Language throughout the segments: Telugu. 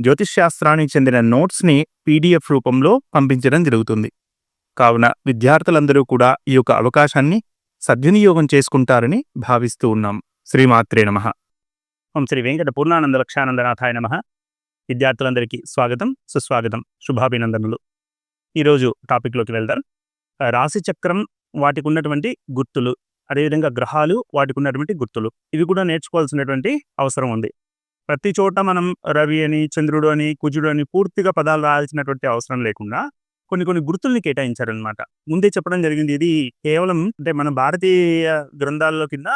జ్యోతిష్ శాస్త్రానికి చెందిన నోట్స్ని పీడిఎఫ్ రూపంలో పంపించడం జరుగుతుంది. కావున విద్యార్థులందరూ కూడా ఈ యొక్క అవకాశాన్ని సద్వినియోగం చేసుకుంటారని భావిస్తూ ఉన్నాం. శ్రీమాత్రే నమ. ఓం శ్రీ వెంకట పూర్ణానంద లక్షానందనాథాయ నమ. విద్యార్థులందరికీ స్వాగతం సుస్వాగతం శుభాభినందనలు. ఈరోజు టాపిక్లోకి వెళ్దాం. రాశి చక్రం వాటికి ఉన్నటువంటి గుర్తులు అదేవిధంగా గ్రహాలు వాటికి ఉన్నటువంటి గుర్తులు ఇవి కూడా నేర్చుకోవాల్సినటువంటి అవసరం ఉంది. ప్రతి చోట మనం రవి అని చంద్రుడు అని కుజుడు అని పూర్తిగా పదాలు రాయాల్సినటువంటి అవసరం లేకుండా కొన్ని కొన్ని గుర్తుల్ని కేటాయించారనమాట ముందే చెప్పడం జరిగింది ఇది కేవలం అంటే మన భారతీయ గ్రంథాల్లో కింద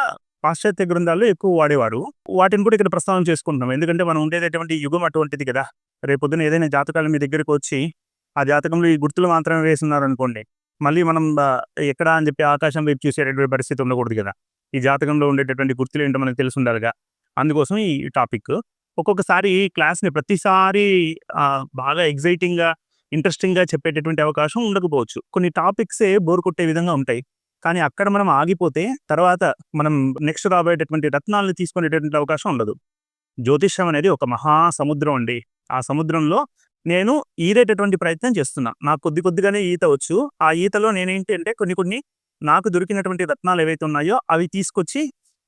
పాశ్చాత్య గ్రంథాల్లో ఎక్కువ వాడేవారు. వాటిని కూడా ఇక్కడ ప్రస్తావన చేసుకుంటున్నాం. ఎందుకంటే మనం ఉండేటటువంటి యుగం అటువంటిది కదా. రేపొద్దున ఏదైనా జాతకాలు మీ దగ్గరికి వచ్చి ఆ జాతకంలో ఈ గుర్తులు మాత్రమే వేస్తున్నారు అనుకోండి మళ్ళీ మనం ఎక్కడ అని చెప్పి ఆకాశం వైపు చూసేటటువంటి పరిస్థితి ఉండకూడదు కదా. ఈ జాతకంలో ఉండేటటువంటి గుర్తులు ఏంటో మనకు తెలిసి ఉండాలిగా. అందుకోసం ఈ టాపిక్. ఒక్కొక్కసారి క్లాస్ని ప్రతిసారి బాగా ఎగ్జైటింగ్గా ఇంట్రెస్టింగ్గా చెప్పేటటువంటి అవకాశం ఉండకపోవచ్చు. కొన్ని టాపిక్సే బోర్ కొట్టే విధంగా ఉంటాయి. కానీ అక్కడ మనం ఆగిపోతే తర్వాత మనం నెక్స్ట్ రాబోయేటటువంటి రత్నాలను తీసుకునేటటువంటి అవకాశం ఉండదు. జ్యోతిష్యం అనేది ఒక మహా సముద్రం అండి. ఆ సముద్రంలో నేను ఈదేటటువంటి ప్రయత్నం చేస్తున్నా. నాకు కొద్ది కొద్దిగానే ఈత వచ్చు. ఆ ఈతలో నేనేంటి అంటే కొన్ని కొన్ని నాకు దొరికినటువంటి రత్నాలు ఏవైతే ఉన్నాయో అవి తీసుకొచ్చి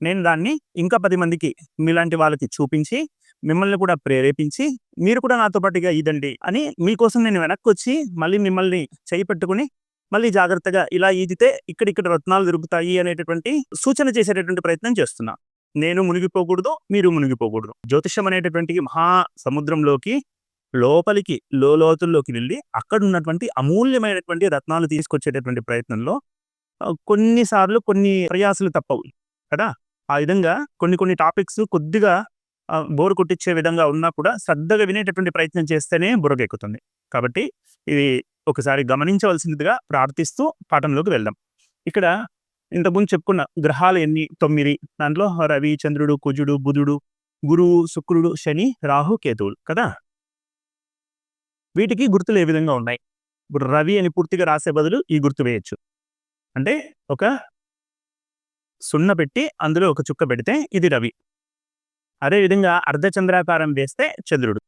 నేను దాన్ని ఇంకా పది మందికి మీలాంటి వాళ్ళకి చూపించి మిమ్మల్ని కూడా ప్రేరేపించి మీరు కూడా నాతో పాటుగా ఈదండి అని మీకోసం నేను వెనక్కి వచ్చి మళ్ళీ మిమ్మల్ని చేయి పెట్టుకుని మళ్ళీ జాగ్రత్తగా ఇలా ఈదితే ఇక్కడిక్కడ రత్నాలు దొరుకుతాయి అనేటటువంటి సూచన చేసేటటువంటి ప్రయత్నం చేస్తున్నా. నేను మునిగిపోకూడదు మీరు మునిగిపోకూడదు. జ్యోతిషం అనేటటువంటి మహా సముద్రంలోకి లోపలికి లోతుల్లోకి వెళ్ళి అక్కడ ఉన్నటువంటి అమూల్యమైనటువంటి రత్నాలు తీసుకొచ్చేటటువంటి ప్రయత్నంలో కొన్నిసార్లు కొన్ని ప్రయాసలు తప్పవు కదా? ఆ విధంగా కొన్ని కొన్ని టాపిక్స్ కొద్దిగా బోర్ బోరు కొట్టించే విధంగా ఉన్నా కూడా శ్రద్ధగా వినేటటువంటి ప్రయత్నం చేస్తేనే బుర్రకెక్కుతుంది. కాబట్టి ఇది ఒకసారి గమనించవలసిందిగా ప్రార్థిస్తూ పాఠంలోకి వెళ్దాం. ఇక్కడ ఇంతకుముందు చెప్పుకున్న గ్రహాలు ఎన్ని? తొమ్మిది. దాంట్లో రవి చంద్రుడు కుజుడు బుధుడు గురువు శుక్రుడు శని రాహు కేతువులు కదా? వీటికి గుర్తులు ఏ విధంగా ఉన్నాయి? ఇప్పుడు రవి అని పూర్తిగా రాసే బదులు ఈ గుర్తు వేయచ్చు. అంటే ఒక సున్న పెట్టి అందులో ఒక చుక్క పెడితే ఇది రవి. అదేవిధంగా అర్ధచంద్రాకారం వేస్తే చంద్రుడు.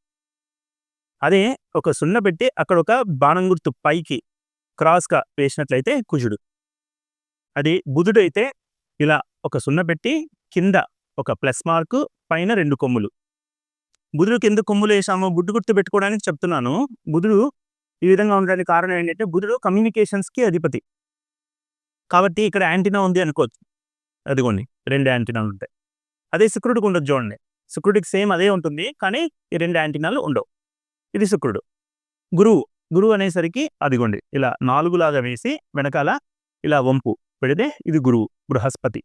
అదే ఒక సున్న పెట్టి అక్కడ ఒక బాణం గుర్తు పైకి క్రాస్గా వేసినట్లయితే కుజుడు. అది బుధుడు అయితే ఇలా ఒక సున్న పెట్టి కింద ఒక ప్లస్ మార్కు పైన రెండు కొమ్ములు. బుధుడు కింద కొమ్ములు వేసామో బుడ్డు గుర్తు పెట్టుకోవడానికి చెప్తున్నాను. బుధుడు ఈ విధంగా ఉండడానికి కారణం ఏంటంటే బుధుడు కమ్యూనికేషన్స్కి అధిపతి. కాబట్టి ఇక్కడ యాంటీనా ఉంది అనుకోవచ్చు. అదిగోండి రెండు యాంటీనాలు ఉంటాయి. అదే శుక్రుడికి ఉండదు చూడండి. శుక్రుడికి సేమ్ అదే ఉంటుంది కానీ ఈ రెండు యాంటీనాలు ఉండవు. ఇది శుక్రుడు. గురువు గురువు అనేసరికి అదిగోండి ఇలా నాలుగులాగా వేసి వెనకాల ఇలా వంపు పెడితే ఇది గురువు బృహస్పతి.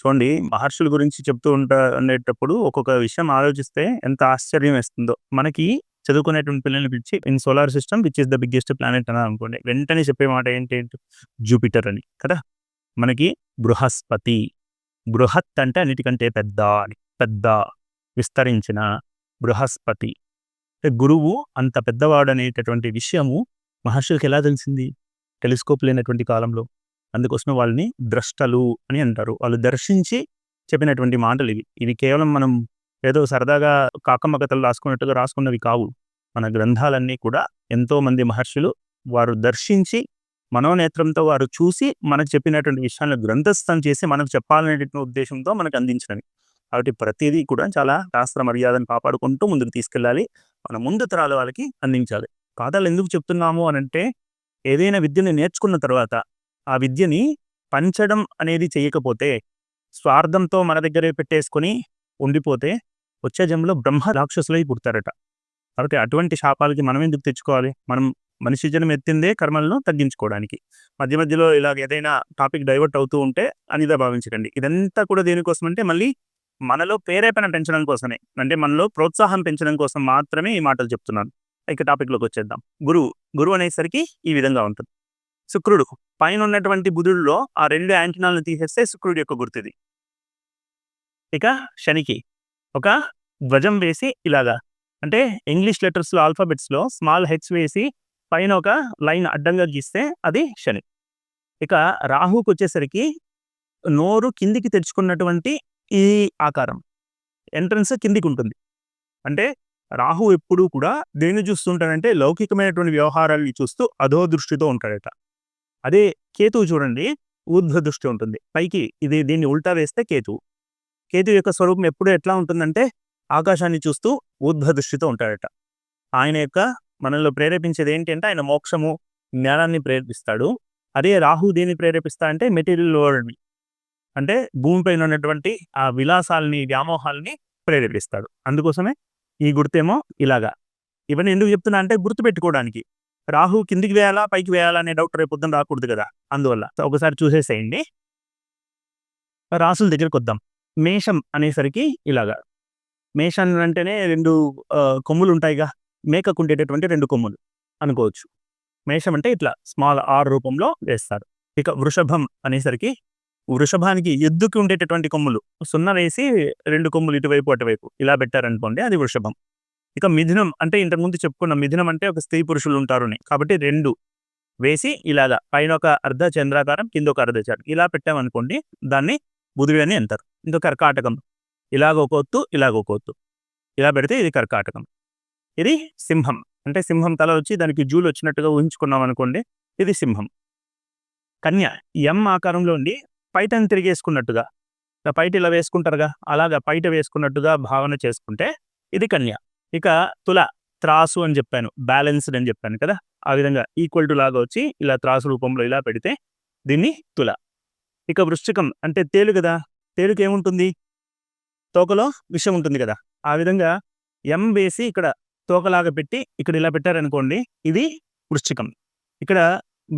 చూడండి మహర్షుల గురించి చెప్తూ ఉంటా అనేటప్పుడు ఒక్కొక్క విషయం ఆలోచిస్తే ఎంత ఆశ్చర్యం వేస్తుందో. మనకి చదువుకునేటువంటి పిల్లల్ని పిలిచి in solar system which is the biggest planet అని అనుకోండి. వెంటనే చెప్పే మాట ఏంటి? జూపిటర్ అని కదా? మనకి బృహస్పతి. బృహత్ అంటే అన్నిటికంటే పెద్ద అని పెద్ద విస్తరించిన బృహస్పతి. గురువు అంత పెద్దవాడు అనేటటువంటి విషయము మహర్షులకు ఎలా తెలిసింది? టెలిస్కోప్ లేనటువంటి కాలంలో. అందుకోసమే వాళ్ళని ద్రష్టలు అని అంటారు. వాళ్ళు దర్శించి చెప్పినటువంటి మాటలు ఇవి. ఇవి కేవలం మనం ఏదో సరదాగా కాకమ్మ కథలు రాసుకున్నట్టుగా రాసుకున్నవి కావు. మన గ్రంథాలన్నీ కూడా ఎంతో మంది మహర్షులు వారు దర్శించి మనోనేత్రంతో వారు చూసి మనకు చెప్పినటువంటి విషయాలను గ్రంథస్థం చేసి మనకు చెప్పాలనేటువంటి ఉద్దేశంతో మనకు అందించినవి. కాబట్టి ప్రతిదీ కూడా చాలా శాస్త్ర మర్యాదను కాపాడుకుంటూ ముందుకు తీసుకెళ్ళాలి. మన ముందు తరాల వాళ్ళకి అందించాలి. పాఠాలు ఎందుకు చెప్తున్నాము అని అంటే ఏదైనా విద్యని నేర్చుకున్న తర్వాత ఆ విద్యని పంచడం అనేది చేయకపోతే స్వార్థంతో మన దగ్గరే పెట్టేసుకొని ఉండిపోతే వచ్చే జన్మలో బ్రహ్మ రాక్షసులై పుడతారట. కాబట్టి అటువంటి శాపాలకి మనం ఎందుకు తెచ్చుకోవాలి? మనం మనిషి జనం ఎత్తిందే కర్మలను తగ్గించుకోవడానికి. మధ్య మధ్యలో ఇలా ఏదైనా టాపిక్ డైవర్ట్ అవుతూ ఉంటే అనిదా భావించకండి. ఇదంతా కూడా దేనికోసం అంటే మళ్ళీ మనలో పేరేపన పెంచడం కోసమే. అంటే మనలో ప్రోత్సాహం పెంచడం కోసం మాత్రమే ఈ మాటలు చెప్తున్నాను. ఇక టాపిక్లోకి వచ్చేద్దాం. గురువు గురువు అనేసరికి ఈ విధంగా ఉంటుంది. శుక్రుడు పైన ఉన్నటువంటి బుధుడిలో ఆ రెండు యాంటినాలను తీసేస్తే శుక్రుడి యొక్క గుర్తుది. ఇక శనికి ఒక ధ్వజం వేసి ఇలాగా. అంటే ఇంగ్లీష్ లెటర్స్లో ఆల్ఫాబెట్స్లో స్మాల్ హెచ్ వేసి పైన ఒక లైన్ అడ్డంగా గీస్తే అది శని. ఇక రాహుకు వచ్చేసరికి నోరు కిందికి తెచ్చుకున్నటువంటి ఈ ఆకారం. ఎంట్రన్స్ కిందికి ఉంటుంది అంటే రాహు ఎప్పుడూ కూడా దేన్ని చూస్తుంటాడంటే లౌకికమైనటువంటి వ్యవహారాల్ని చూస్తూ అధో దృష్టితో ఉంటాడట. అదే కేతువు చూడండి ఊర్ధ్వ దృష్టి ఉంటుంది. పైకి ఇది దీన్ని ఉల్టా వేస్తే కేతువు. కేతు యొక్క స్వరూపం ఎప్పుడు ఎట్లా ఉంటుందంటే ఆకాశాన్ని చూస్తూ ఊర్ధ్వ దృష్టితో ఉంటాడట. ఆయన యొక్క మనల్ని ప్రేరేపించేది ఏంటి అంటే ఆయన మోక్షము జ్ఞానాన్ని ప్రేరేపిస్తాడు. అదే రాహు దేన్ని ప్రేరేపిస్తా అంటే మెటీరియల్ వరల్డ్ని. అంటే భూమిపైన ఉన్నటువంటి ఆ విలాసాలని వ్యామోహాలని ప్రేరేపిస్తాడు. అందుకోసమే ఈ గుర్తేమో ఇలాగా. ఇవన్నీ ఎందుకు చెప్తున్నా అంటే గుర్తుపెట్టుకోవడానికి. రాహు కిందికి వేయాలా పైకి వేయాలా అనే డౌట్ రేపు పొద్దున రాకూడదు కదా. అందువల్ల సో ఒకసారి చూసేసేయండి. రాసుల దగ్గరికి వద్దాం. మేషం అనేసరికి ఇలాగా. మేషం అంటేనే రెండు కొమ్ములు ఉంటాయిగా మేకకు ఉండేటటువంటి రెండు కొమ్ములు అనుకోవచ్చు. మేషం అంటే ఇట్లా స్మాల్ ఆర్ రూపంలో వేస్తారు. ఇక వృషభం అనేసరికి వృషభానికి ఎద్దుకి ఉండేటటువంటి కొమ్ములు సున్నా వేసి రెండు కొమ్ములు ఇటువైపు అటువైపు ఇలా పెట్టారనుకోండి అది వృషభం. ఇక మిథునం అంటే ఇంతకుముందు చెప్పుకున్న మిథునం అంటే ఒక స్త్రీ పురుషులు ఉంటారు అని. కాబట్టి రెండు వేసి ఇలాగా పైన ఒక అర్ధ చంద్రాకారం కింద ఒక అర్ధ చంద్ర ఇలా పెట్టామనుకోండి దాన్ని బుధుడు అని అంటారు. ఇంకో కర్కాటకం. ఇలాగ ఒక ఒత్తు ఇలాగ ఒక ఇలా పెడితే ఇది కర్కాటకం. ఇది సింహం. అంటే సింహం తల వచ్చి దానికి జూలు వచ్చినట్టుగా ఊహించుకున్నాం అనుకోండి ఇది సింహం. కన్య ఎం ఆకారంలో ఉండి పైటని తిరిగేసుకున్నట్టుగా పైట ఇలా వేసుకుంటారుగా అలాగా పైట వేసుకున్నట్టుగా భావన చేసుకుంటే ఇది కన్య. ఇక తుల త్రాసు అని చెప్పాను బ్యాలెన్స్డ్ అని చెప్పాను కదా ఆ విధంగా ఈక్వల్ టు లాగా వచ్చి ఇలా త్రాసు రూపంలో ఇలా పెడితే దీన్ని తుల. ఇక వృశ్చికం అంటే తేలు కదా తేలుకేముంటుంది? తోకలో విషం ఉంటుంది కదా ఆ విధంగా ఎం వేసి ఇక్కడ తోకలాగా పెట్టి ఇక్కడ ఇలా పెట్టారనుకోండి ఇది వృశ్చికం. ఇక్కడ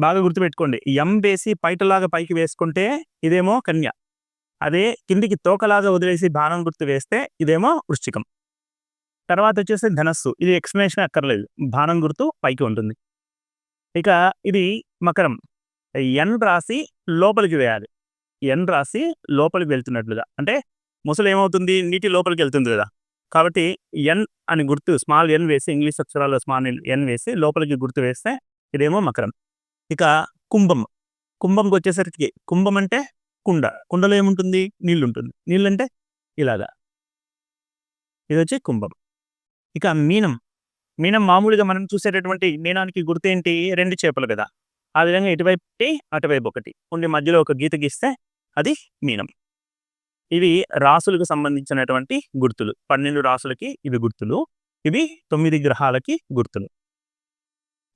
బాగా గుర్తుపెట్టుకోండి ఎం వేసి పైటలాగా పైకి వేసుకుంటే ఇదేమో కన్య. అదే కిందికి తోకలాగా వదిలేసి బాణం గుర్తు వేస్తే ఇదేమో వృశ్చికం. తర్వాత వచ్చేసి ధనస్సు ఇది ఎక్స్ప్లెనేషన్ అక్కర్లేదు బాణం గుర్తు పైకి ఉంటుంది. ఇక ఇది మకరం ఎన్ రాసి లోపలికి వేయాలి. ఎన్ రాసి లోపలికి వెళ్తున్నట్లుగా అంటే ముసలు ఏమవుతుంది నీటి లోపలికి వెళ్తుంది కదా. కాబట్టి ఎన్ అని గుర్తు స్మాల్ ఎన్ వేసి ఇంగ్లీష్ అక్షరాల్లో స్మాల్ ఎన్ వేసి లోపలికి గుర్తు వేస్తే ఇదేమో మకరం. ఇక కుంభం. కుంభంకి వచ్చేసరికి కుంభం అంటే కుండ. కుండలో ఏముంటుంది? నీళ్ళు ఉంటుంది నీళ్ళు అంటే ఇలాగా. ఇది వచ్చి కుంభం. ఇక మీనం. మీనం మామూలుగా మనం చూసేటటువంటి మీనానికి గుర్తు ఏంటి రెండు చేపలు కదా. ఆ విధంగా ఇటువైపు ఒకటి, అటువైపు ఒకటి. ఉండి మధ్యలో ఒక గీత గీస్తే అది మీనం. ఇవి రాసులకు సంబంధించినటువంటి గుర్తులు. పన్నెండు రాసులకి ఇవి గుర్తులు. ఇవి తొమ్మిది గ్రహాలకి గుర్తులు.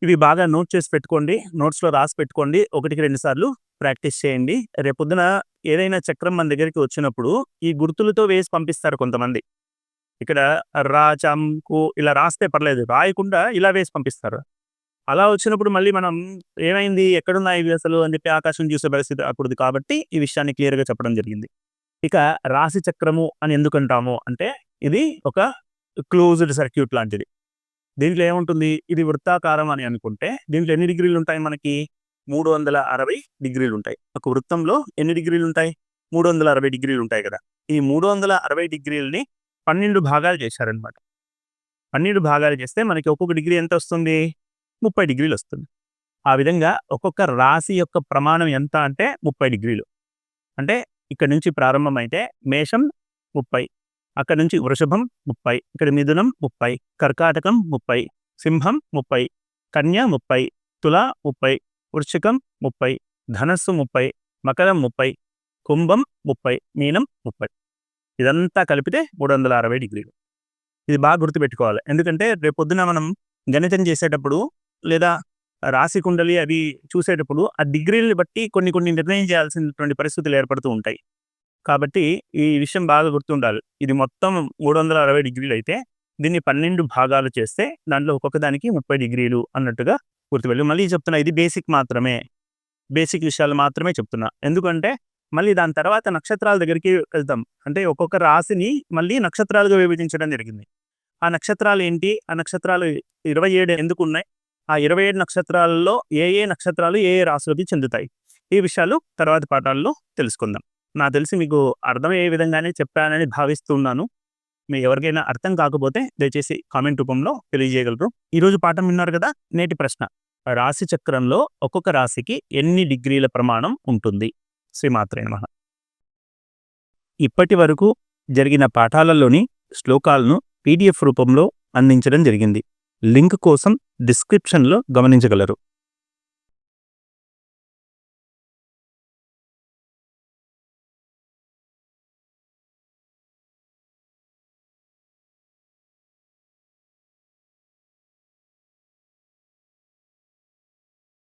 ఇవి బాగా నోట్ చేసి పెట్టుకోండి. నోట్స్లో రాసి పెట్టుకోండి. ఒకటికి రెండు సార్లు ప్రాక్టీస్ చేయండి. రేపొద్దున ఏదైనా చక్రం మన దగ్గరికి వచ్చినప్పుడు ఈ గుర్తులతో వేసి పంపిస్తారు కొంతమంది. ఇక్కడ రా చం కు ఇలా రాస్తే పర్లేదు. రాయకుండా ఇలా వేసి పంపిస్తారు. అలా వచ్చినప్పుడు మళ్ళీ మనం ఏమైంది? ఎక్కడున్నాయి ఇవి అసలు? అని చెప్పి ఆకాశం చూసే పరిస్థితి అప్పుడు కాబట్టి ఈ విషయాన్ని క్లియర్గా చెప్పడం జరిగింది. ఇక రాశి చక్రము అని ఎందుకు అంటాము అంటే ఇది ఒక క్లోజ్డ్ సర్క్యూట్ లాంటిది. దీంట్లో ఏముంటుంది? ఇది వృత్తాకారం అని అనుకుంటే దీంట్లో ఎన్ని డిగ్రీలు ఉంటాయి మనకి? మూడు వందల అరవై డిగ్రీలు ఉంటాయి. ఒక వృత్తంలో ఎన్ని డిగ్రీలు ఉంటాయి? మూడు వందల అరవై డిగ్రీలు ఉంటాయి కదా. ఈ మూడు వందల అరవై డిగ్రీలని పన్నెండు భాగాలు చేశారనమాట పన్నెండు భాగాలు చేస్తే మనకి ఒక్కొక్క డిగ్రీ ఎంత వస్తుంది? ముప్పై డిగ్రీలు వస్తుంది. ఆ విధంగా ఒక్కొక్క రాశి యొక్క ప్రమాణం ఎంత అంటే ముప్పై డిగ్రీలు. అంటే ఇక్కడ నుంచి ప్రారంభమైతే మేషం ముప్పై అక్కడ నుంచి వృషభం ముప్పై ఇక్కడ మిథునం ముప్పై కర్కాటకం ముప్పై సింహం ముప్పై కన్య ముప్పై తుల ముప్పై వృశ్చికం ముప్పై ధనస్సు ముప్పై మకరం ముప్పై కుంభం ముప్పై మీనం ముప్పై. ఇదంతా కలిపితే మూడు వందల అరవై డిగ్రీలు. ఇది బాగా గుర్తుపెట్టుకోవాలి. ఎందుకంటే రేపు పొద్దున మనం గణితం చేసేటప్పుడు లేదా రాశి కుండలి అవి చూసేటప్పుడు ఆ డిగ్రీని బట్టి కొన్ని కొన్ని నిర్ణయం చేయాల్సినటువంటి పరిస్థితులు ఏర్పడుతూ ఉంటాయి. కాబట్టి ఈ విషయం బాగా గుర్తుండాలి. ఇది మొత్తం మూడు వందల అరవై డిగ్రీలు అయితే దీన్ని పన్నెండు భాగాలు చేస్తే దాంట్లో ఒక్కొక్క దానికి ముప్పై డిగ్రీలు అన్నట్టుగా గుర్తుపెళ్ళి మళ్ళీ చెప్తున్నా ఇది బేసిక్ మాత్రమే. బేసిక్ విషయాలు మాత్రమే చెప్తున్నా. ఎందుకంటే మళ్ళీ దాని తర్వాత నక్షత్రాల దగ్గరికి వెళ్తాం. అంటే ఒక్కొక్క రాశిని మళ్ళీ నక్షత్రాలుగా విభజించడం జరిగింది. ఆ నక్షత్రాలు ఏంటి? ఆ నక్షత్రాలు ఇరవై ఏడు ఎందుకు ఉన్నాయి? ఆ ఇరవై ఏడు నక్షత్రాలలో ఏ ఏ నక్షత్రాలు ఏ ఏ రాశులకి చెందుతాయి? ఈ విషయాలు తర్వాత పాఠాల్లో తెలుసుకుందాం. నాకు తెలిసి మీకు అర్థమయ్యే విధంగానే చెప్పానని భావిస్తున్నాను. మీ ఎవరికైనా అర్థం కాకపోతే దయచేసి కామెంట్ రూపంలో తెలియజేయగలరు. ఈరోజు పాఠం విన్నారు కదా నేటి ప్రశ్న. రాశి చక్రంలో ఒక్కొక్క రాశికి ఎన్ని డిగ్రీల ప్రమాణం ఉంటుంది? శ్రీమాత్రే నమ. ఇప్పటి వరకు జరిగిన పాఠాలలోని శ్లోకాలను పీడిఎఫ్ రూపంలో అందించడం జరిగింది. లింక్ కోసం డిస్క్రిప్షన్లో గమనించగలరు.